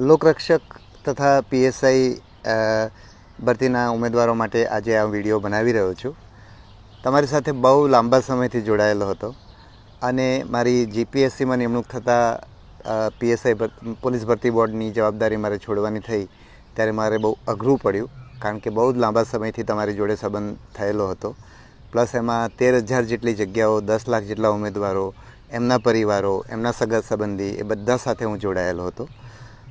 લોકરક્ષક તથા પીએસઆઈ ભરતીના ઉમેદવારો માટે આજે આ વીડિયો બનાવી રહ્યો છું. તમારી સાથે બહુ લાંબા સમયથી જોડાયેલો હતો અને મારી જીપીએસસીમાં નિમણૂક થતાં પીએસઆઈ પોલીસ ભરતી બોર્ડની જવાબદારી મારે છોડવાની થઈ ત્યારે મારે બહુ અઘરું પડ્યું કારણ કે બહુ જ લાંબા સમયથી તમારી જોડે સંબંધ થયેલો હતો. પ્લસ એમાં તેર હજાર જેટલી જગ્યાઓ, દસ લાખ જેટલા ઉમેદવારો, એમના પરિવારો, એમના સગા સંબંધી એ બધા સાથે હું જોડાયેલો હતો.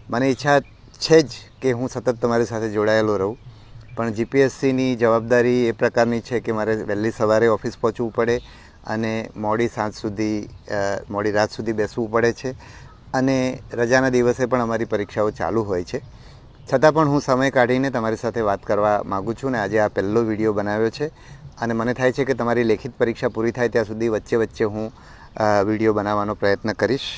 મને ઈચ્છા છે જ કે હું સતત તમારી સાથે જોડાયેલો રહું. પણ જીપીએસસીની જવાબદારી એ પ્રકારની છે કે મારે વહેલી સવારે ઓફિસ પહોંચવું પડે અને મોડી સાંજ સુધી મોડી રાત સુધી બેસવું પડે છે. અને રજાના દિવસે પણ અમારી પરીક્ષાઓ ચાલુ હોય છે. છતાં પણ હું સમય કાઢીને તમારી સાથે વાત કરવા માગું છું ને આજે આ પહેલો વીડિયો બનાવ્યો છે. અને મને થાય છે કે તમારી લેખિત પરીક્ષા પૂરી થાય ત્યાં સુધી વચ્ચે વચ્ચે હું વીડિયો બનાવવાનો પ્રયત્ન કરીશ.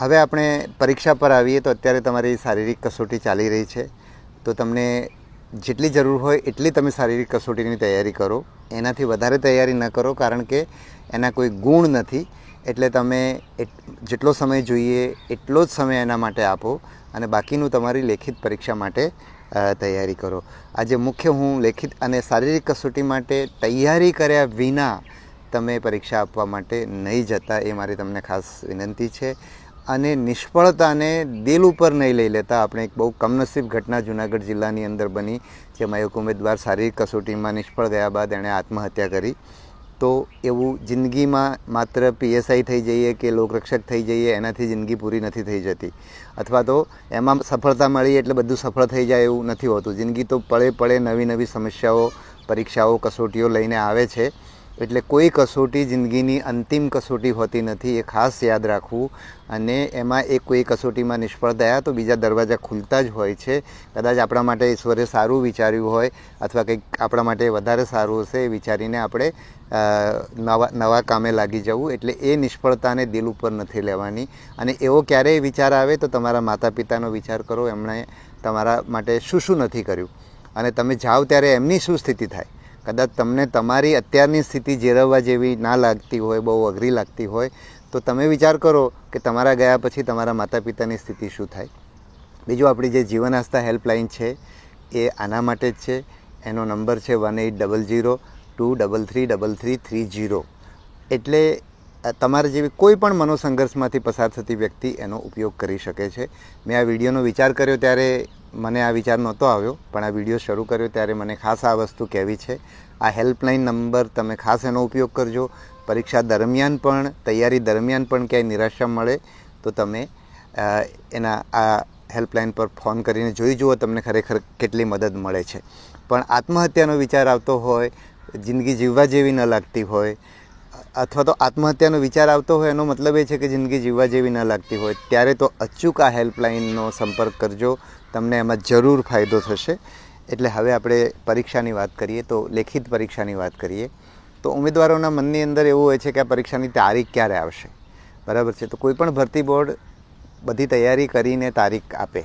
હવે આપણે પરીક્ષા પર આવીએ તો અત્યારે તમારી શારીરિક કસોટી ચાલી રહી છે. તો તમને જેટલી જરૂર હોય એટલી તમે શારીરિક કસોટીની તૈયારી કરો. એનાથી વધારે તૈયારી ન કરો કારણ કે એના કોઈ ગુણ નથી. એટલે તમે જેટલો સમય જોઈએ એટલો જ સમય એના માટે આપો અને બાકીનું તમારી લેખિત પરીક્ષા માટે તૈયારી કરો. આજે મુખ્ય હું લેખિત અને શારીરિક કસોટી માટે તૈયારી કર્યા વિના તમે પરીક્ષા આપવા માટે નહીં જતા એ મારી તમને ખાસ વિનંતી છે. અને નિષ્ફળતાને દિલ ઉપર નહીં લઈ લેતા આપણે એક બહુ કમનસીબ ઘટના જુનાગઢ જિલ્લાની અંદર બની, જેમાં એક ઉમેદવાર શારીરિક કસોટીમાં નિષ્ફળ ગયા બાદ એણે આત્મહત્યા કરી. તો એવું જિંદગીમાં માત્ર પીએસઆઈ થઈ જઈએ કે લોકરક્ષક થઈ જઈએ, એનાથી જિંદગી પૂરી નથી થઈ જતી. અથવા તો એમાં સફળતા મળી એટલે બધું સફળ થઈ જાય એવું નથી હોતું. જિંદગી તો પળે પળે નવી નવી સમસ્યાઓ, પરીક્ષાઓ, કસોટીઓ લઈને આવે છે. એટલે કોઈ કસોટી જિંદગીની અંતિમ કસોટી હોતી નથી, એ ખાસ યાદ રાખવું. અને એમાં એક કોઈ કસોટીમાં નિષ્ફળ થયા તો બીજા દરવાજા ખુલતા જ હોય છે. કદાચ આપણા માટે ઈશ્વરે સારું વિચાર્યું હોય અથવા કંઈક આપણા માટે વધારે સારું હશે એ વિચારીને આપણે નવા નવા કામે લાગી જવું. એટલે એ નિષ્ફળતાને દિલ ઉપર નથી લેવાની. અને એવો ક્યારેય વિચાર આવે તો તમારા માતા પિતાનો વિચાર કરો. એમણે તમારા માટે શું શું નથી કર્યું. અને તમે જાઓ ત્યારે એમની શું સ્થિતિ થાય? કદાચ તમને તમારી અત્યારની સ્થિતિ જેરવવા જેવી ના લાગતી હોય, બહુ અઘરી લાગતી હોય, તો તમે વિચાર કરો કે તમારા ગયા પછી તમારા માતા પિતાની સ્થિતિ શું થાય. બીજું આપણી જે જીવન આસ્થા હેલ્પલાઇન છે એ આના માટે જ છે. એનો નંબર છે one eight double zero two double three double three three zero. એટલે તમારા જેવી કોઈ પણ મનોસંઘર્ષમાંથી પસાર થતી વ્યક્તિ એનો ઉપયોગ કરી શકે છે. મેં આ વિડીયોનો વિચાર કર્યો ત્યારે મને આ વિચાર નહોતો આવ્યો, પણ આ વીડિયો શરૂ કર્યો ત્યારે મને ખાસ આ વસ્તુ કહેવી છે. આ હેલ્પલાઇન નંબર તમે ખાસ એનો ઉપયોગ કરજો. પરીક્ષા દરમિયાન પણ, તૈયારી દરમિયાન પણ ક્યાંય નિરાશા મળે તો તમે એના આ હેલ્પલાઇન પર ફોન કરીને જોઈ જુઓ, તમને ખરેખર કેટલી મદદ મળે છે. પણ આત્મહત્યાનો વિચાર આવતો હોય, જિંદગી જીવવા જેવી ન લાગતી હોય, અથવા તો આત્મહત્યાનો વિચાર આવતો હોય, એનો મતલબ એ છે કે જિંદગી જીવવા જેવી ન લાગતી હોય, ત્યારે તો અચૂક આ હેલ્પલાઇનનો સંપર્ક કરજો. તમને એમાં જરૂર ફાયદો થશે. એટલે હવે આપણે પરીક્ષાની વાત કરીએ તો લેખિત પરીક્ષાની વાત કરીએ. તો ઉમેદવારોના મનની અંદર એવું હોય છે કે આ પરીક્ષાની તારીખ ક્યારે આવશે? બરાબર છે? તો કોઈ પણ ભરતી બોર્ડ બધી તૈયારી કરીને તારીખ આપે.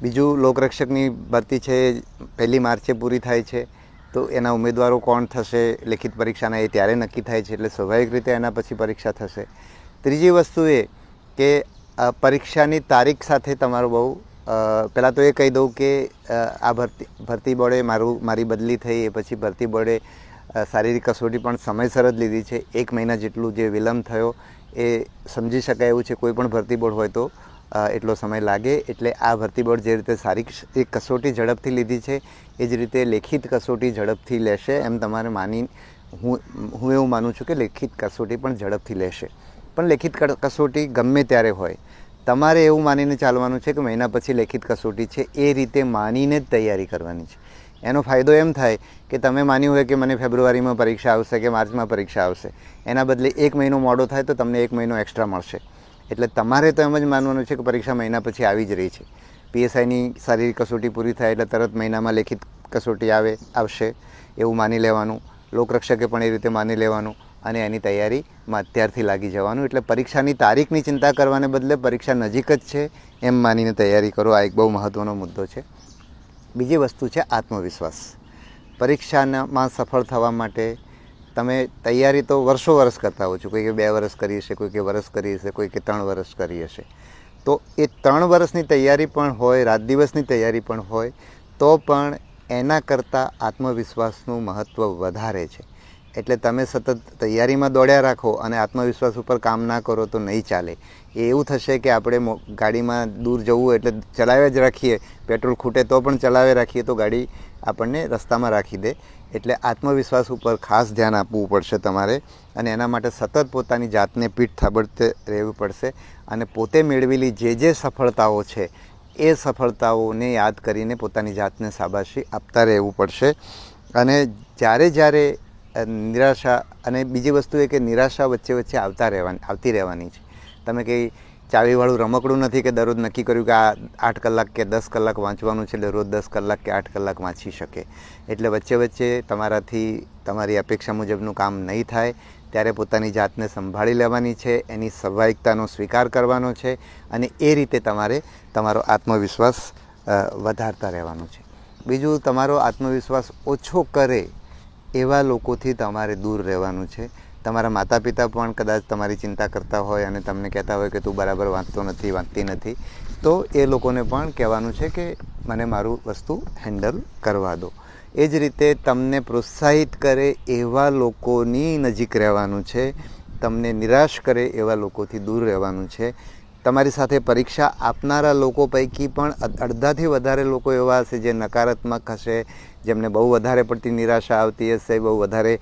બીજું લોકરક્ષકની ભરતી છે, પહેલી માર્ચે પૂરી થાય છે. તો એના ઉમેદવારો કોણ થશે, લેખિત પરીક્ષાના એ ત્યારે નક્કી થાય છે, એટલે સ્વાભાવિક રીતે એના પછી પરીક્ષા થશે. ત્રીજી વસ્તુ એ કે પરીક્ષાની તારીખ સાથે તમારું બહુ પહેલાં તો એ કહી દઉં કે આ ભરતી ભરતી બોર્ડે મારું, મારી બદલી થઈ, એ પછી ભરતી બોર્ડે શારીરિક કસોટી પણ સમયસર જ લીધી છે. એક મહિના જેટલું જે વિલંબ થયો, એ સમજી શકાય એવું છે, કોઈ પણ ભરતી બોર્ડ હોય તો એટલો સમય લાગે. એટલે આ ભરતી બોર્ડ જે રીતે શારીરિક કસોટી ઝડપથી લીધી છે, એ જ રીતે લેખિત કસોટી ઝડપથી લેશે એમ તમારે માની, હું હું એવું માનું છું કે લેખિત કસોટી પણ ઝડપથી લેશે. પણ લેખિત કસોટી ગમે ત્યારે હોય તમારે એવું માનીને ચાલવાનું છે કે મહિના પછી લેખિત કસોટી છે, એ રીતે માનીને જ તૈયારી કરવાની છે. એનો ફાયદો એમ થાય કે તમે માન્યું હોય કે મને ફેબ્રુઆરીમાં પરીક્ષા આવશે કે માર્ચમાં પરીક્ષા આવશે, એના બદલે એક મહિનો મોડો થાય તો તમને એક મહિનો એક્સ્ટ્રા મળશે. એટલે તમારે તો એમ જ માનવાનું છે કે પરીક્ષા મહિના પછી આવી જ રહી છે. પીએસઆઈની શારીરિક કસોટી પૂરી થાય એટલે તરત મહિનામાં લેખિત કસોટી આવે, આવશે, એવું માની લેવાનું. લોકરક્ષકે પણ એ રીતે માની લેવાનું. અને એની તૈયારીમાં અત્યારથી લાગી જવાનું. એટલે પરીક્ષાની તારીખની ચિંતા કરવાને બદલે પરીક્ષા નજીક જ છે એમ માનીને તૈયારી કરો. આ એક બહુ મહત્ત્વનો મુદ્દો છે. બીજી વસ્તુ છે આત્મવિશ્વાસ. પરીક્ષામાં સફળ થવા માટે તમે તૈયારી તો વર્ષો વર્ષ કરતા હો છો. કોઈ કે બે વર્ષ કરી હશે, કોઈ કે વર્ષ કરી હશે, કોઈ કે ત્રણ વર્ષ કરી હશે. તો એ ત્રણ વર્ષની તૈયારી પણ હોય, રાત દિવસની તૈયારી પણ હોય, તો પણ એના કરતાં આત્મવિશ્વાસનું મહત્ત્વ વધારે છે. એટલે તમે સતત તૈયારીમાં દોડ્યા રાખો અને આત્મવિશ્વાસ ઉપર કામ ના કરો તો નહીં ચાલે. એ એવું થશે કે આપણે ગાડીમાં દૂર જવું એટલે ચલાવ્યા જ રાખીએ, પેટ્રોલ ખૂટે તો પણ ચલાવે રાખીએ, તો ગાડી આપણને રસ્તામાં રાખી દે. એટલે આત્મવિશ્વાસ ઉપર ખાસ ધ્યાન આપવું પડશે તમારે અને એના માટે સતત પોતાની જાતને પીઠ થાબડતે રહેવું પડશે અને પોતે મેળવેલી જે જે સફળતાઓ છે એ સફળતાઓને યાદ કરીને પોતાની જાતને શાબાશી આપતા રહેવું પડશે. અને જ્યારે જ્યારે નિરાશા અને બીજી વસ્તુ એ કે નિરાશા વચ્ચે વચ્ચે આવતા રહેવાની, આવતી રહેવાની છે. તમે કંઈ ચાવીવાળું રમકડું નથી કે દરરોજ નક્કી કર્યું કે આ આઠ કલાક કે દસ કલાક વાંચવાનું છે એટલે રોજ દસ કલાક કે આઠ કલાક વાંચી શકે. એટલે વચ્ચે વચ્ચે તમારાથી, તમારી અપેક્ષા મુજબનું કામ નહીં થાય, ત્યારે પોતાની જાતને સંભાળી લેવાની છે, એની સ્વાભાવિકતાનો સ્વીકાર કરવાનો છે અને એ રીતે તમારે તમારો આત્મવિશ્વાસ વધારતા રહેવાનો છે. બીજું, તમારો આત્મવિશ્વાસ ઓછો કરે એવા લોકોથી તમારે દૂર રહેવાનું છે. તમારા માતા પિતા પણ કદાચ તમારી ચિંતા કરતા હોય અને તમને કહેતા હોય કે તું બરાબર વાંચતો નથી, વાંચતી નથી. તો એ લોકોને પણ કહેવાનું છે કે મને મારું વસ્તુ હેન્ડલ કરવા દો. એ જ રીતે તમને પ્રોત્સાહિત કરે એવા લોકોની નજીક રહેવાનું છે. તમને નિરાશ કરે એવા લોકોથી દૂર રહેવાનું છે. તમારી સાથે પરીક્ષા આપનારા લોકો પૈકી પણ અડધાથી વધારે લોકો એવા હશે જે નકારાત્મક હશે જેમને બહુ વધારે પડતી નિરાશા આવતી હશે, બહુ વધારે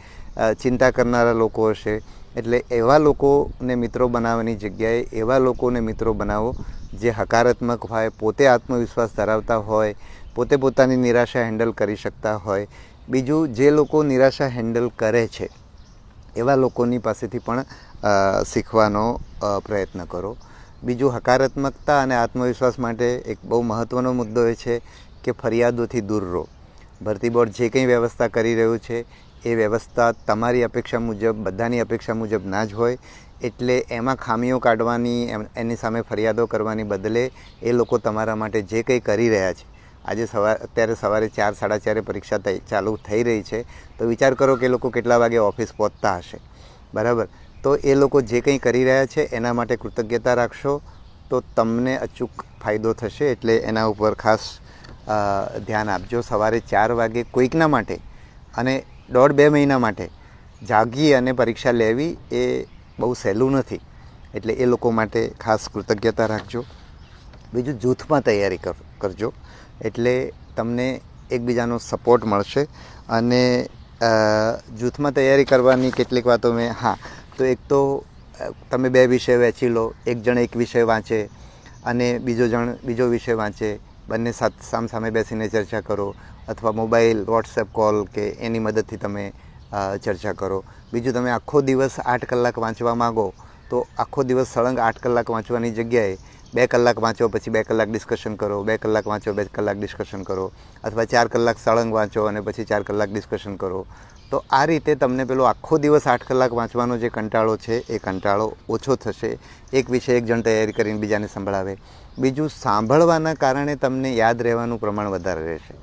ચિંતા કરનારા લોકો હશે. એટલે એવા લોકોને મિત્રો બનાવવાની જગ્યાએ એવા લોકોને મિત્રો બનાવો જે હકારાત્મક હોય, પોતે આત્મવિશ્વાસ ધરાવતા હોય, પોતે પોતાની નિરાશા હેન્ડલ કરી શકતા હોય. બીજું, જે લોકો નિરાશા હેન્ડલ કરે છે, એવા લોકોની પાસેથી પણ શીખવાનો પ્રયત્ન કરો. બીજું, હકારાત્મકતા અને આત્મવિશ્વાસ માટે એક બહુ મહત્ત્વનો મુદ્દો એ છે કે ફરિયાદોથી દૂર રહો. ભરતી બોર્ડ જે કંઈ વ્યવસ્થા કરી રહ્યું છે, એ વ્યવસ્થા તમારી અપેક્ષા મુજબ, બધાની અપેક્ષા મુજબ ના જ હોય. એટલે એમાં ખામીઓ કાઢવાની એની સામે ફરિયાદો કરવાની બદલે એ લોકો તમારા માટે જે કંઈ કરી રહ્યા છે. આજે સવાર, અત્યારે સવારે ચાર, સાડા ચારે પરીક્ષા ચાલુ થઈ રહી છે. તો વિચાર કરો કે એ લોકો કેટલા વાગે ઓફિસ પહોંચતા હશે. બરાબર? તો એ લોકો જે કંઈ કરી રહ્યા છે, એના માટે કૃતજ્ઞતા રાખશો. તો તમને અચૂક ફાયદો થશે, એટલે એના ઉપર ખાસ ધ્યાન આપજો. સવારે ચાર વાગે કોઈકના માટે અને દોઢ બે મહિના માટે જાગી અને પરીક્ષા લેવી એ બહુ સહેલું નથી. એટલે એ લોકો માટે ખાસ કૃતજ્ઞતા રાખજો. બીજું જૂથમાં તૈયારી કરજો. એટલે તમને એકબીજાનો સપોર્ટ મળશે. અને જૂથમાં તૈયારી કરવાની કેટલીક વાતો મેં, હા, તો એક તો તમે બે વિષય વહેંચી લો. એક જણ એક વિષય વાંચે અને બીજો જણ બીજો વિષય વાંચે. બંને સાથ સામ સામે બેસીને ચર્ચા કરો અથવા મોબાઈલ, વોટ્સએપ કોલ કે એની મદદથી તમે ચર્ચા કરો. બીજું તમે આખો દિવસ આઠ કલાક વાંચવા માગો, તો આખો દિવસ સળંગ આઠ કલાક વાંચવાની જગ્યાએ બે કલાક વાંચો, પછી બે કલાક ડિસ્કશન કરો, બે કલાક વાંચો, બે કલાક ડિસ્કશન કરો. અથવા ચાર કલાક સળંગ વાંચો અને પછી ચાર કલાક ડિસ્કશન કરો. તો આ રીતે તમને પેલો આખો દિવસ આઠ કલાક વાંચવાનો જે કંટાળો છે, એ કંટાળો ઓછો થશે. એક વિષય એક જણ તૈયારી કરીને બીજાને સંભળાવે. બીજું, સાંભળવાના કારણે તમને યાદ રહેવાનું પ્રમાણ વધારે રહેશે.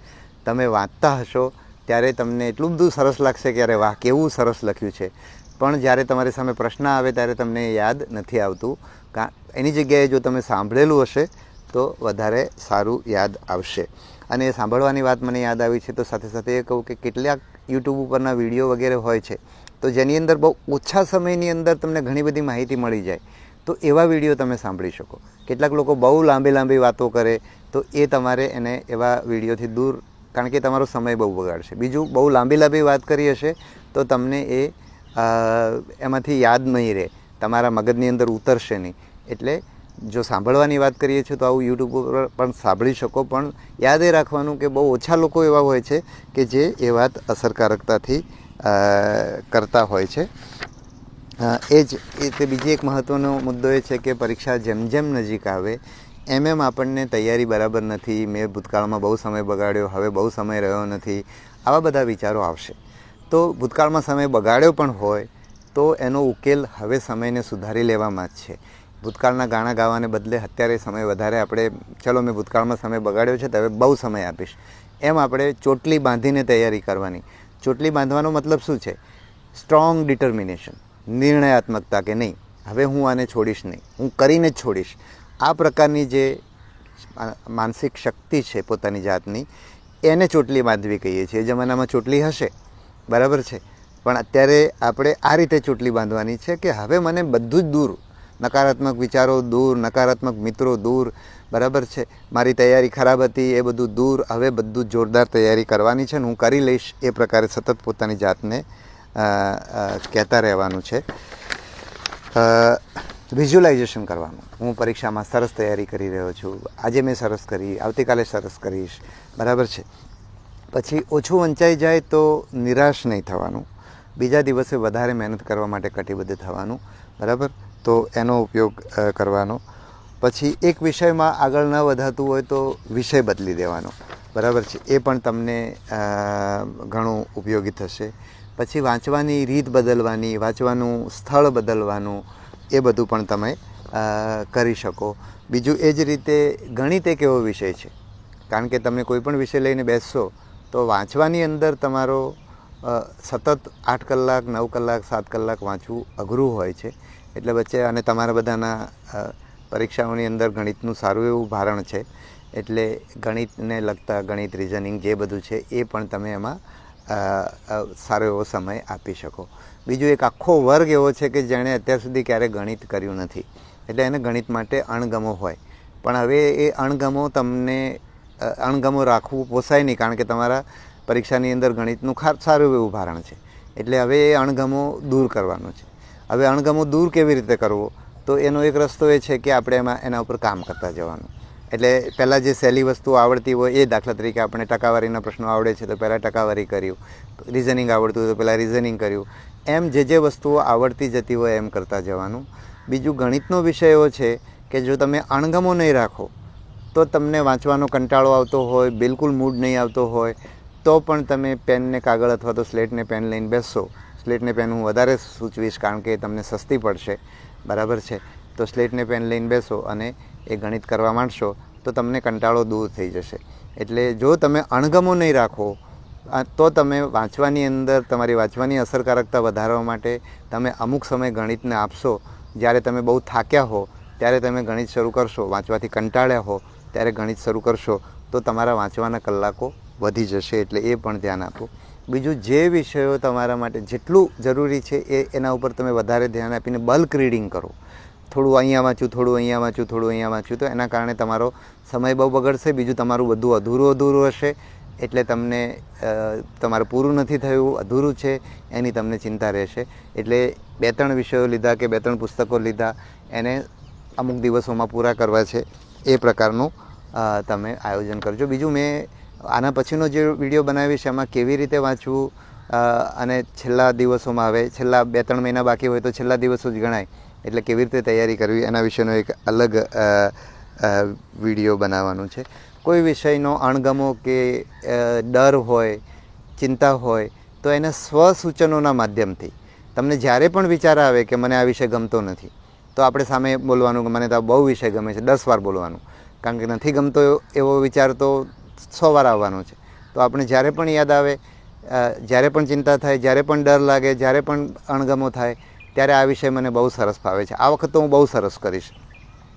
તમે વાંચતા હશો, ત્યારે તમને એટલું બધું સરસ લાગશે કે અરે વાહ, કેવું સરસ લખ્યું છે. પણ જ્યારે તમારી સામે પ્રશ્ન આવે, ત્યારે તમને યાદ નથી આવતું. કા, એની જગ્યાએ જો તમે સાંભળેલું હશે, તો વધારે સારું યાદ આવશે. અને એ સાંભળવાની વાત મને યાદ આવી છે, તો સાથે સાથે એ કહું કે કેટલાક યુટ્યુબ ઉપરના વીડિયો વગેરે હોય છે, તો જેની અંદર બહુ ઓછા સમયની અંદર તમને ઘણી બધી માહિતી મળી જાય, તો એવા વીડિયો તમે સાંભળી શકો. કેટલાક લોકો બહુ લાંબી લાંબી વાતો કરે, તો એ તમારે એને એવા વિડીયોથી દૂર, કારણ કે તમારો સમય બહુ બગાડશે. બીજું, બહુ લાંબી લાંબી વાત કરી હશે, તો તમને એ એમાંથી યાદ નહીં રહે. તમારા મગજની અંદર ઉતરશે નહીં. એટલે જો સાંભળવાની વાત કરીએ છીએ તો આવું યુટ્યુબ ઉપર પણ સાંભળી શકો, પણ યાદ એ રાખવાનું કે બહુ ઓછા લોકો એવા હોય છે કે જે એ વાત અસરકારકતાથી કરતા હોય છે. એ જ, એ તે બીજી એક મહત્ત્વનો મુદ્દો એ છે કે પરીક્ષા જેમ જેમ નજીક આવે, એમ એમ આપણને તૈયારી બરાબર નથી, મેં ભૂતકાળમાં બહુ સમય બગાડ્યો, હવે બહુ સમય રહ્યો નથી, આવા બધા વિચારો આવશે. તો ભૂતકાળમાં સમય બગાડ્યો પણ હોય, તો એનો ઉકેલ હવે સમયને સુધારી લેવામાં જ છે. ભૂતકાળના ગાણા ગાવાને બદલે અત્યારે સમય વધારે. આપણે, ચલો મેં ભૂતકાળમાં સમય બગાડ્યો છે તો હવે બહુ સમય આપીશ. એમ આપણે ચોટલી બાંધીને તૈયારી કરવાની. ચોટલી બાંધવાનો મતલબ શું છે? સ્ટ્રોંગ ડિટર્મિનેશન નિર્ણયાત્મકતા કે નહીં. હવે હું આને છોડીશ નહીં. હું કરીને જ છોડીશ. આ પ્રકારની જે માનસિક શક્તિ છે પોતાની જાતની, એને ચોટલી બાંધવી કહીએ છીએ. જમાનામાં ચોટલી હશે. બરાબર છે? પણ અત્યારે આપણે આ રીતે ચોટલી બાંધવાની છે કે હવે મને બધું જ દૂર નકારાત્મક વિચારો દૂર, નકારાત્મક મિત્રો દૂર, બરાબર છે? મારી તૈયારી ખરાબ હતી, એ બધું દૂર, હવે બધું જોરદાર તૈયારી કરવાની છે ને હું કરી લઈશ એ પ્રકારે સતત પોતાની જાતને કહેતા રહેવાનું છે. વિઝ્યુલાઇઝેશન કરવાનું. હું પરીક્ષામાં સરસ તૈયારી કરી રહ્યો છું. આજે મેં સરસ કરી, આવતીકાલે સરસ કરીશ, બરાબર છે? પછી ઓછું વંચાઈ જાય તો નિરાશ નહીં થવાનું. બીજા દિવસે વધારે મહેનત કરવા માટે કટિબદ્ધ થવાનું, બરાબર? તો એનો ઉપયોગ કરવાનો. પછી એક વિષયમાં આગળ ન વધાતું હોય તો વિષય બદલી દેવાનો. બરાબર છે? એ પણ તમને ઘણું ઉપયોગી થશે. પછી વાંચવાની રીત બદલવાની, વાંચવાનું સ્થળ બદલવાનું, એ બધું પણ તમે કરી શકો. બીજું એ જ રીતે ગણિત એક એવો વિષય છે. કારણ કે તમે કોઈ પણ વિષય લઈને બેસશો, તો વાંચવાની અંદર તમારો સતત આઠ કલાક, નવ કલાક, સાત કલાક વાંચવું અઘરું હોય છે. એટલે વચ્ચે અને તમારા બધાના પરીક્ષાઓની અંદર ગણિતનું સારું એવું ભારણ છે. એટલે ગણિતને લગતા ગણિત રિઝનિંગ જે બધું છે એ પણ તમે એમાં સારો એવો સમય આપી શકો. બીજું એક આખો વર્ગ એવો છે કે જેણે અત્યાર સુધી ક્યારેય ગણિત કર્યું નથી. એટલે એને ગણિત માટે અણગમો હોય. પણ હવે એ અણગમો તમને અણગમો રાખવું પોસાય નહીં કારણ કે તમારા પરીક્ષાની અંદર ગણિતનું ખાસ સારું એવું ભારણ છે. એટલે હવે એ અણગમો દૂર કરવાનો છે. હવે અણગમો દૂર કેવી રીતે કરવો? તો એનો એક રસ્તો એ છે કે આપણે એમાં એના ઉપર કામ કરતા જવાનું. એટલે પહેલાં જે સહેલી વસ્તુઓ આવડતી હોય એ દાખલા તરીકે આપણે ટકાવારીના પ્રશ્નો આવડે છે તો પહેલાં ટકાવારી કર્યું. રિઝનિંગ આવડતું હોય તો પહેલાં રિઝનિંગ કર્યું. એમ જે જે વસ્તુઓ આવડતી જતી હોય એમ કરતા જવાનું. બીજું ગણિતનો વિષય એવો છે કે જો તમે અણગમો નહીં રાખો, તો તમને વાંચવાનો કંટાળો આવતો હોય, બિલકુલ મૂડ નહીં આવતો હોય તો પણ તમે પેનને કાગળ અથવા તો સ્લેટને પેન લઈને બેસશો. સ્લેટને પેન હું વધારે સૂચવીશ કારણ કે તમને સસ્તી પડશે. બરાબર છે? તો સ્લેટને પેન લઈને બેસો અને એ ગણિત કરવા માંડશો તો તમને કંટાળો દૂર થઈ જશે. એટલે જો તમે અણગમો નહીં રાખો તો તમે વાંચવાની અંદર તમારી વાંચવાની અસરકારકતા વધારવા માટે તમે અમુક સમય ગણિતને આપશો. જ્યારે તમે બહુ થાક્યા હો, ત્યારે તમે ગણિત શરૂ કરશો. વાંચવાથી કંટાળ્યા હો, ત્યારે ગણિત શરૂ કરશો. તો તમારા વાંચવાના કલાકો વધી જશે એટલે એ પણ ધ્યાન આપો. બીજું જે વિષયો તમારા માટે જેટલું જરૂરી છે એ એના ઉપર તમે વધારે ધ્યાન આપીને બલ્ક રીડિંગ કરો. થોડું અહીંયા વાંચ્યું થોડું અહીંયા વાંચ્યું થોડું અહીંયા વાંચ્યું તો એના કારણે તમારો સમય બહુ બગડશે, બીજું તમારું બધું અધૂરું અધૂરું હશે એટલે તમને તમારે પૂરું નથી થયું, અધૂરું છે, એની તમને ચિંતા રહેશે. એટલે બે ત્રણ વિષયો લીધા કે બે ત્રણ પુસ્તકો લીધા, એને અમુક દિવસોમાં પૂરા કરવા છે એ પ્રકારનું તમે આયોજન કરજો. બીજું મેં આના પછીનો જે વીડિયો બનાવીશ એમાં કેવી રીતે વાંચવું અને છેલ્લા દિવસોમાં હવે છેલ્લા બે ત્રણ મહિના બાકી હોય તો છેલ્લા દિવસો જ ગણાય. એટલે કેવી રીતે તૈયારી કરવી, એના વિશેનો એક અલગ વીડિયો બનાવવાનું છે. કોઈ વિષયનો અણગમો કે ડર હોય, ચિંતા હોય, તો એને સ્વસૂચનોના માધ્યમથી. તમને જ્યારે પણ વિચાર આવે કે મને આ વિષય ગમતો નથી, તો આપણે સામે બોલવાનું કે મને તો આ બહુ વિષય ગમે છે, દસ વાર બોલવાનું. કારણ કે નથી ગમતો એવો વિચાર તો સો વાર આવવાનો છે. તો આપણે જ્યારે પણ યાદ આવે જ્યારે પણ ચિંતા થાય, જ્યારે પણ ડર લાગે, જ્યારે પણ અણગમો થાય, ત્યારે આ વિષય મને બહુ સરસ ફાવે છે. આ વખત તો હું બહુ સરસ કરીશ.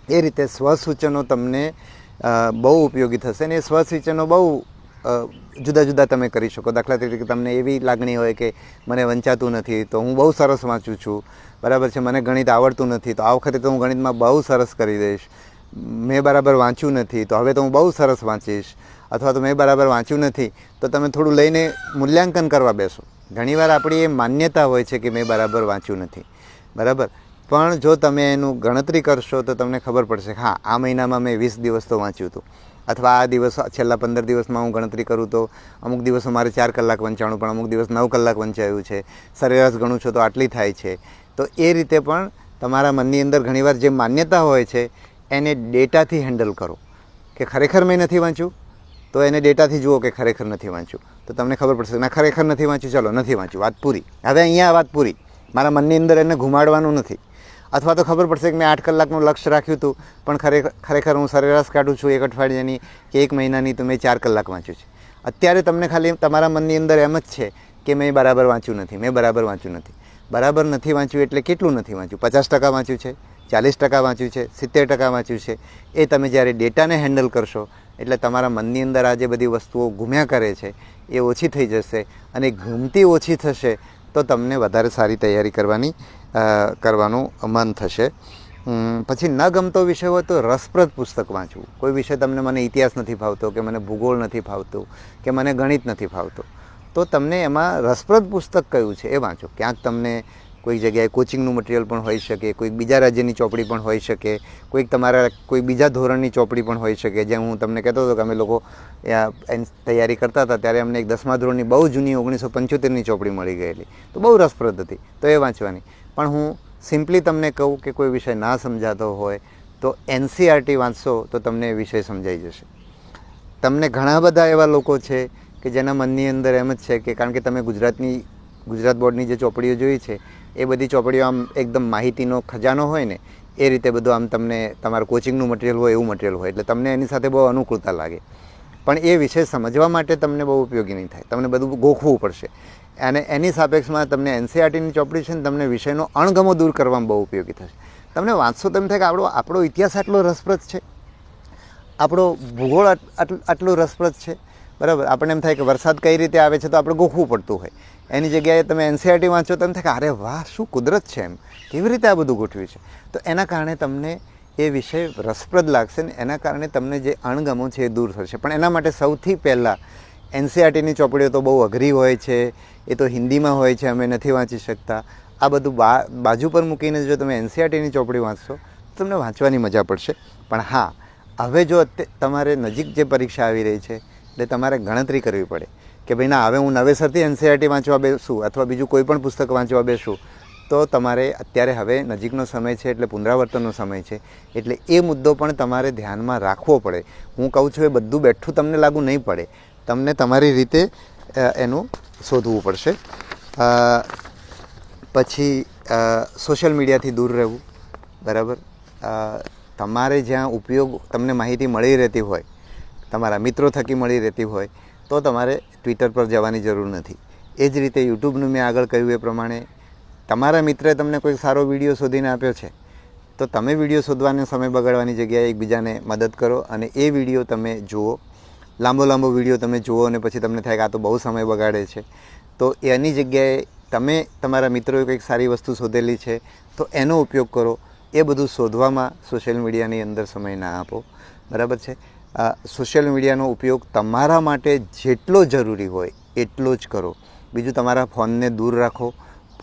એ રીતે સ્વસૂચનો તમને બહુ ઉપયોગી થશે અને એ સ્વસૂચનો બહુ જુદા જુદા તમે કરી શકો. દાખલા તરીકે તમને એવી લાગણી હોય કે મને વંચાતું નથી, તો હું બહુ સરસ વાંચું છું. બરાબર છે, મને ગણિત આવડતું નથી, તો આ વખતે તો હું ગણિતમાં બહુ સરસ કરી દઈશ. મેં બરાબર વાંચ્યું નથી, તો હવે તો હું બહુ સરસ વાંચીશ. અથવા તો મેં બરાબર વાંચ્યું નથી, તો તમે થોડું લઈને મૂલ્યાંકન કરવા બેસો. ઘણીવાર આપણી એ માન્યતા હોય છે કે મેં બરાબર વાંચ્યું નથી. બરાબર? પણ જો તમે એનું ગણતરી કરશો તો તમને ખબર પડશે હા, આ મહિનામાં મેં વીસ દિવસ તો વાંચ્યું હતું. અથવા આ દિવસ, છેલ્લા પંદર દિવસમાં હું ગણતરી કરું તો અમુક દિવસો મારે ચાર કલાક વંચાણું, પણ અમુક દિવસ નવ કલાક વંચાયું છે. સરેરાશ ગણું છું તો આટલી થાય છે. તો એ રીતે પણ તમારા મનની અંદર ઘણીવાર જે માન્યતા હોય છે, એને ડેટાથી હેન્ડલ કરો. કે ખરેખર મેં નથી વાંચ્યું? તો એને ડેટાથી જુઓ કે ખરેખર નથી વાંચ્યું. તો તમને ખબર પડશે ના, ખરેખર નથી વાંચ્યું. ચાલો, નથી વાંચ્યું. વાત પૂરી. હવે અહીંયા વાત પૂરી. મારા મનની અંદર એને ઘુમાડવાનું નથી. અથવા તો ખબર પડશે કે મેં આઠ કલાકનું લક્ષ્ય રાખ્યું હતું, પણ ખરેખર ખરેખર હું સરેરાશ કાઢું છું એક અઠવાડિયાની કે એક મહિનાની, તો મેં ચાર કલાક વાંચ્યું છે. અત્યારે તમને ખાલી તમારા મનની અંદર એમ જ છે કે મેં બરાબર વાંચ્યું નથી. મેં બરાબર વાંચ્યું નથી. બરાબર નથી વાંચ્યું એટલે કેટલું નથી વાંચ્યું? પચાસ ટકા વાંચ્યું છે, ચાલીસ ટકા વાંચ્યું છે, સિત્તેર ટકા વાંચ્યું છે. એ તમે જ્યારે ડેટાને હેન્ડલ કરશો એટલે તમારા મનની અંદર આ જે બધી વસ્તુઓ ઘૂમ્યા કરે છે, એ ઓછી થઈ જશે અને ઘૂમતી ઓછી થશે, તો તમને વધારે સારી તૈયારી કરવાની કરવાનું મન થશે. પછી ન ગમતો વિષય હોય તો રસપ્રદ પુસ્તક વાંચવું. કોઈ વિષય તમને મને ઇતિહાસ નથી ફાવતો, કે મને ભૂગોળ નથી ફાવતું, કે મને ગણિત નથી ફાવતું, તો તમને એમાં રસપ્રદ પુસ્તક કયું છે એ વાંચો. ક્યાંક તમને કોઈક જગ્યાએ કોચિંગનું મટીરિયલ પણ હોઈ શકે કોઈક બીજા રાજ્યની ચોપડી પણ હોઈ શકે, કોઈક તમારા, કોઈ બીજા ધોરણની ચોપડી પણ હોઈ શકે. જેમ હું તમને કહેતો હતો કે અમે લોકો ત્યાં તૈયારી કરતા હતા, ત્યારે અમને એક દસમા ધોરણની બહુ જૂની ઓગણીસો પંચોતેરની ચોપડી મળી ગયેલી. તો બહુ રસપ્રદ હતી, તો એ વાંચવાની. પણ હું સિમ્પલી તમને કહું કે કોઈ વિષય ના સમજાતો હોય, તો એનસીઆરટી વાંચશો, તો તમને વિષય સમજાઈ જશે. તમને ઘણા બધા એવા લોકો છે કે જેના મનની અંદર એમ જ છે કે કારણ કે તમે ગુજરાતની, ગુજરાત બોર્ડની જે ચોપડીઓ જોઈ છે એ બધી ચોપડીઓ આમ એકદમ માહિતીનો ખજાનો હોય ને, એ રીતે બધું આમ તમને તમારું કોચિંગનું મટીરિયલ હોય એવું મટીરિયલ હોય. એટલે તમને એની સાથે બહુ અનુકૂળતા લાગે. પણ એ વિષય સમજવા માટે તમને બહુ ઉપયોગી નહીં થાય. તમને બધું ગોખવું પડશે. અને એની સાપેક્ષમાં તમને એનસીઆરટીની ચોપડી છે ને, તમને વિષયનો અણગમો દૂર કરવામાં બહુ ઉપયોગી થશે. તમને વાંચશો તેમ થાય કે આપણો આપણો ઇતિહાસ આટલો રસપ્રદ છે? આપણો ભૂગોળ આટલું રસપ્રદ છે? બરાબર? આપણને એમ થાય કે વરસાદ કઈ રીતે આવે છે તો આપણે ગોખવું પડતું હોય. એની જગ્યાએ તમે એનસીઆરટી વાંચો તો એમ થાય કે અરે વાહ, શું કુદરત છે એમ. કેવી રીતે આ બધું ગોઠવ્યું છે? તો એના કારણે તમને એ વિષય રસપ્રદ લાગશે ને એના કારણે તમને જે અણગમો છે એ દૂર થશે. પણ એના માટે સૌથી પહેલાં એનસીઆરટીની ચોપડીઓ તો બહુ અઘરી હોય છે, એ તો હિન્દીમાં હોય છે, અમે નથી વાંચી શકતા. આ બધું બા, બાજુ પર મૂકીને જો તમે એનસીઆરટીની ચોપડી વાંચશો તો તમને વાંચવાની મજા પડશે. પણ હા, હવે જો તમારે નજીક જે પરીક્ષા આવી રહી છે એટલે તમારે ગણતરી કરવી પડે કે ભાઈ ના, હવે હું નવેસરથી એનસીઆરટી વાંચવા બેસું અથવા બીજું કોઈ પણ પુસ્તક વાંચવા બેસું, તો તમારે અત્યારે હવે નજીકનો સમય છે એટલે પુનરાવર્તનનો સમય છે. એટલે એ મુદ્દો પણ તમારે ધ્યાનમાં રાખવો પડે. હું કહું છું એ બધું બેઠું તમને લાગુ નહીં પડે. તમને તમારી રીતે એનું શોધવું પડશે. પછી સોશિયલ મીડિયાથી દૂર રહેવું. બરાબર? તમારે જ્યાં ઉપયોગ, તમને માહિતી મળી રહેતી હોય તમારા મિત્રો થકી મળી રહેતી હોય, તો તમારે ટ્વિટર પર જવાની જરૂર નથી. એ જ રીતે યુટ્યુબનું મેં આગળ કહ્યું એ પ્રમાણે, તમારા મિત્રે તમને કોઈ સારો વીડિયો શોધીને આપ્યો છે, તો તમે વીડિયો શોધવાને સમય બગાડવાની જગ્યાએ એકબીજાને મદદ કરો અને એ વીડિયો તમે જુઓ. લાંબો લાંબો વીડિયો તમે જુઓ અને પછી તમને થાય કે આ તો બહુ સમય બગાડે છે. તો એની જગ્યાએ તમે તમારા મિત્રોએ કંઈક સારી વસ્તુ શોધેલી છે, તો એનો ઉપયોગ કરો. એ બધું શોધવામાં સોશિયલ મીડિયાની અંદર સમય ના આપો. બરાબર છે? સોશિયલ મીડિયાનો ઉપયોગ તમારા માટે જેટલો જરૂરી હોય એટલો જ કરો. બીજું તમારા ફોનને દૂર રાખો.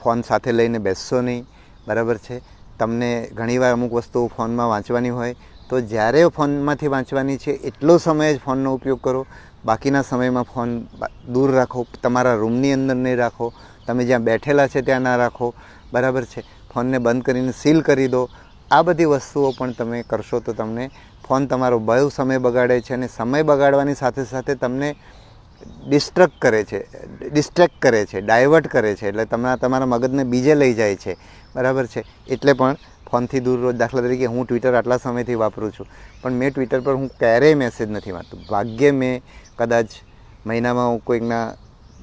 ફોન સાથે લઈને બેસશો નહીં. બરાબર છે? તમને ઘણીવાર અમુક વસ્તુઓ ફોનમાં વાંચવાની હોય તો જ્યારે ફોનમાંથી વાંચવાની છે એટલો સમય જ ફોનનો ઉપયોગ કરો. બાકીના સમયમાં ફોન દૂર રાખો. તમારા રૂમની અંદર નહીં રાખો. તમે જ્યાં બેઠેલા છે ત્યાં ના રાખો. બરાબર છે? ફોનને બંધ કરીને સીલ કરી દો. આ બધી વસ્તુઓ પણ તમે કરશો તો તમને ફોન તમારો બહુ સમય બગાડે છે અને સમય બગાડવાની સાથે સાથે તમને ડિસ્ટ્રક્ટ કરે છે ડિસ્ટ્રેક્ટ કરે છે ડાયવર્ટ કરે છે. એટલે તમારા તમારા મગજને બીજે લઈ જાય છે. બરાબર છે? એટલે પણ ફોનથી દૂર રોજ દાખલા તરીકે હું ટ્વિટર આટલા સમયથી વાપરું છું. પણ મેં ટ્વિટર પર હું ક્યારેય મેસેજ નથી વાંચતો ભાગ્યે મેં કદાચ મહિનામાં હું કોઈકના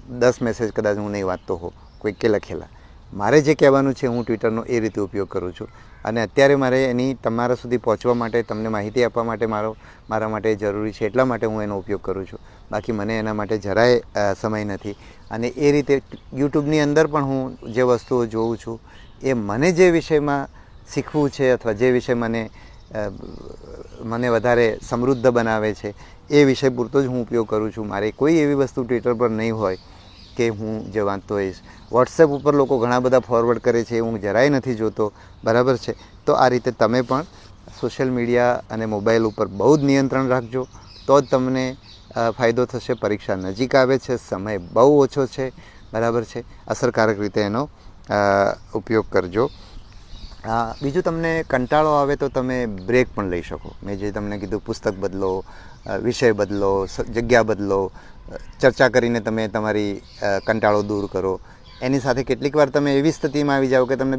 દસ મેસેજ કદાચ હું નહીં વાંચતો હોઉં. કોઈકે લખેલા. મારે જે કહેવાનું છે, હું ટ્વિટરનો એ રીતે ઉપયોગ કરું છું. અને અત્યારે મારે એની તમારા સુધી પહોંચવા માટે, તમને માહિતી આપવા માટે મારો, મારા માટે જરૂરી છે, એટલા માટે હું એનો ઉપયોગ કરું છું. બાકી મને એના માટે જરાય સમય નથી. અને એ રીતે યુટ્યુબની અંદર પણ હું જે વસ્તુઓ જોઉં છું, એ મને જે વિષયમાં શીખવું છે અથવા જે વિષય મને મને વધારે સમૃદ્ધ બનાવે છે, એ વિષય પૂરતો જ હું ઉપયોગ કરું છું. મારે કોઈ એવી વસ્તુ ટ્વિટર પર નહીં હોય કે હું જે વાંચતો હોઈશ વોટ્સએપ ઉપર લોકો ઘણા બધા ફોરવર્ડ કરે છે, હું જરાય નથી જોતો. બરાબર છે? તો આ રીતે તમે પણ સોશિયલ મીડિયા અને મોબાઈલ ઉપર બહુ જ નિયંત્રણ રાખજો. તો જ તમને ફાયદો થશે, પરીક્ષા નજીક આવે છે, સમય બહુ ઓછો છે. બરાબર છે? અસરકારક રીતે એનો ઉપયોગ કરજો. બીજું તમને કંટાળો આવે તો તમે બ્રેક પણ લઈ શકો. મેં જે તમને કીધું, પુસ્તક બદલો વિષય બદલો જગ્યા બદલો ચર્ચા કરીને તમે તમારી કંટાળો દૂર કરો. એની સાથે કેટલીક વાર તમે એવી સ્થિતિમાં આવી જાઓ કે તમને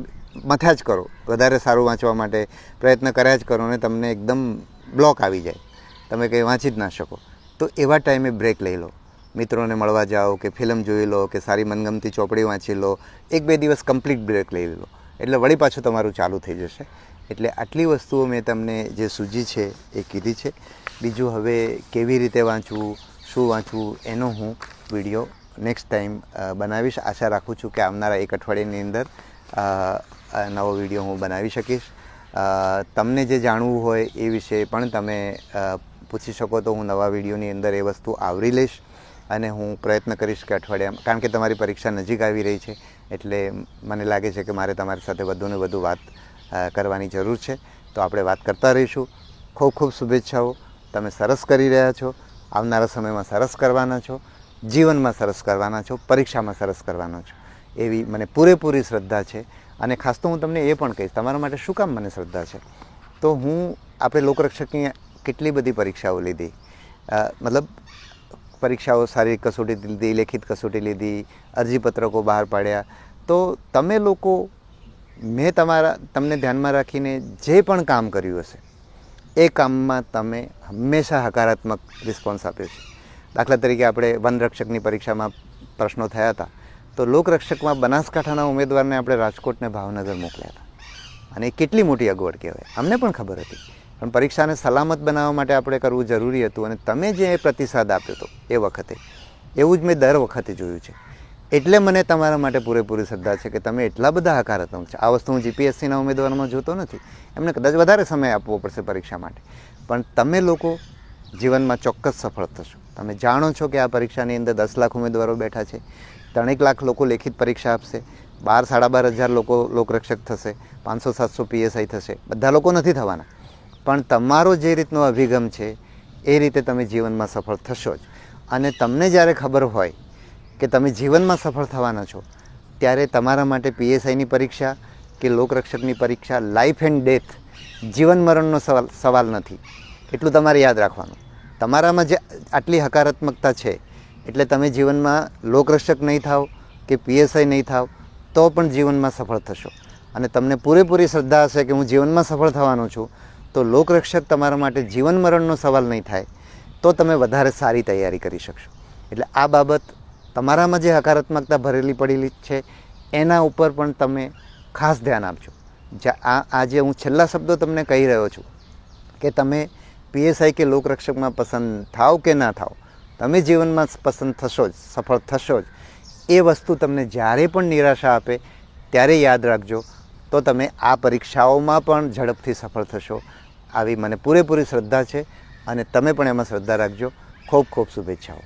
મથ્યા જ કરો. વધારે સારું વાંચવા માટે પ્રયત્ન કર્યા જ કરો અને તમને એકદમ બ્લોક આવી જાય. તમે કંઈ વાંચી જ ના શકો. તો એવા ટાઈમે બ્રેક લઈ લો. મિત્રોને મળવા જાઓ કે ફિલ્મ જોઈ લો કે સારી મનગમતી ચોપડી વાંચી લો. એક બે દિવસ કમ્પ્લીટ બ્રેક લઈ લો. એટલે વળી પાછું તમારું ચાલુ થઈ જશે. એટલે આટલી વસ્તુઓ મેં તમને જે સૂજી છે એ કીધી છે. બીજું હવે કેવી રીતે વાંચવું, શું વાંચવું, એનો હું વીડિયો નેક્સ્ટ ટાઈમ બનાવીશ. આશા રાખું છું કે આવનારા એક અઠવાડિયાની અંદર નવો વીડિયો હું બનાવી શકીશ. તમને જે જાણવું હોય એ વિશે પણ તમે પૂછી શકો તો હું નવા વિડીયોની અંદર એ વસ્તુ આવરી લઈશ અને હું પ્રયત્ન કરીશ કે અઠવાડિયામાં, કારણ કે તમારી પરીક્ષા નજીક આવી રહી છે, એટલે મને લાગે છે કે મારે તમારી સાથે વધુને વધુ વાત કરવાની જરૂર છે. તો આપણે વાત કરતા રહીશું. ખૂબ ખૂબ શુભેચ્છાઓ. તમે સરસ કરી રહ્યા છો, આવનારા સમયમાં સરસ કરવાના છો, જીવનમાં સરસ કરવાના છો, પરીક્ષામાં સરસ કરવાના છો. એવી મને પૂરેપૂરી શ્રદ્ધા છે અને ખાસ તો હું તમને એ પણ કહીશ, તમારા માટે શું કામ મને શ્રદ્ધા છે? તો હું આપણે લોકરક્ષકની કેટલી બધી પરીક્ષાઓ લીધી. મતલબ પરીક્ષાઓ શારીરિક કસોટી લીધી, લેખિત કસોટી લીધી, અરજીપત્રકો બહાર પાડ્યા. તો તમે લોકો, મેં તમારા, તમને ધ્યાનમાં રાખીને જે પણ કામ કર્યું હશે એ કામમાં તમે હંમેશા હકારાત્મક રિસ્પોન્સ આપ્યો છે. દાખલા તરીકે આપણે વનરક્ષકની પરીક્ષામાં પ્રશ્નો થયા હતા, તો લોકરક્ષકમાં બનાસકાંઠાના ઉમેદવારને આપણે રાજકોટને ભાવનગર મોકલ્યા હતા. અને એ કેટલી મોટી અગવડ કહેવાય? અમને પણ ખબર હતી. પણ પરીક્ષાને સલામત બનાવવા માટે આપણે કરવું જરૂરી હતું અને તમે જે પ્રતિસાદ આપ્યો હતો એ વખતે, એવું જ મેં દર વખતે જોયું છે. એટલે મને તમારા માટે પૂરેપૂરી શ્રદ્ધા છે કે તમે એટલા બધા હકારાત્મક છે. આ વસ્તુ હું જીપીએસસીના ઉમેદવારમાં જોતો નથી. એમને કદાચ વધારે સમય આપવો પડશે પરીક્ષા માટે. પણ તમે લોકો જીવનમાં ચોક્કસ સફળ થશો. તમે જાણો છો કે આ પરીક્ષાની અંદર દસ લાખ ઉમેદવારો બેઠા છે. ત્રણેક લાખ લોકો લેખિત પરીક્ષા આપશે. બાર, સાડા બાર હજાર લોકો લોકરક્ષક થશે. પાંચસો, સાતસો પીએસઆઈ થશે. બધા લોકો નથી થવાના. પણ તમારો જે રીતનો અભિગમ છે, એ રીતે તમે જીવનમાં સફળ થશો જ. અને તમને જ્યારે ખબર હોય કે તમે જીવનમાં સફળ થવાના છો, ત્યારે તમારા માટે પીએસઆઈની પરીક્ષા કે લોકરક્ષકની પરીક્ષા લાઈફ એન્ડ ડેથ જીવન મરણનો સવાલ સવાલ નથી. એટલું તમારે યાદ રાખવાનું. તમારામાં જે આટલી હકારાત્મકતા છે, એટલે તમે જીવનમાં લોકરક્ષક નહીં થાવ કે પીએસઆઈ નહીં થાવ, તો પણ જીવનમાં સફળ થશો. અને તમને પૂરેપૂરી શ્રદ્ધા હશે કે હું જીવનમાં સફળ થવાનો છું, તો લોકરક્ષક તમારા માટે જીવન મરણનો સવાલ નહીં થાય, તો તમે વધારે સારી તૈયારી કરી શકશો. એટલે આ બાબત તમારામાં જે હકારાત્મકતા ભરેલી પડેલી છે, એના ઉપર પણ તમે ખાસ ધ્યાન આપજો. આજે હું છેલ્લા શબ્દો તમને કહી રહ્યો છું કે તમે પીએસઆઈ કે લોકરક્ષકમાં પસંદ થાવ કે ના થાવ, તમે જીવનમાં પસંદ થશો જ, સફળ થશો જ, એ વસ્તુ તમને જ્યારે પણ નિરાશા આપે ત્યારે યાદ રાખજો. તો તમે આ પરીક્ષાઓમાં પણ ઝડપથી સફળ થશો. આવી મને પૂરેપૂરી શ્રદ્ધા છે અને તમે પણ એમાં શ્રદ્ધા રાખજો. ખૂબ ખૂબ શુભેચ્છાઓ.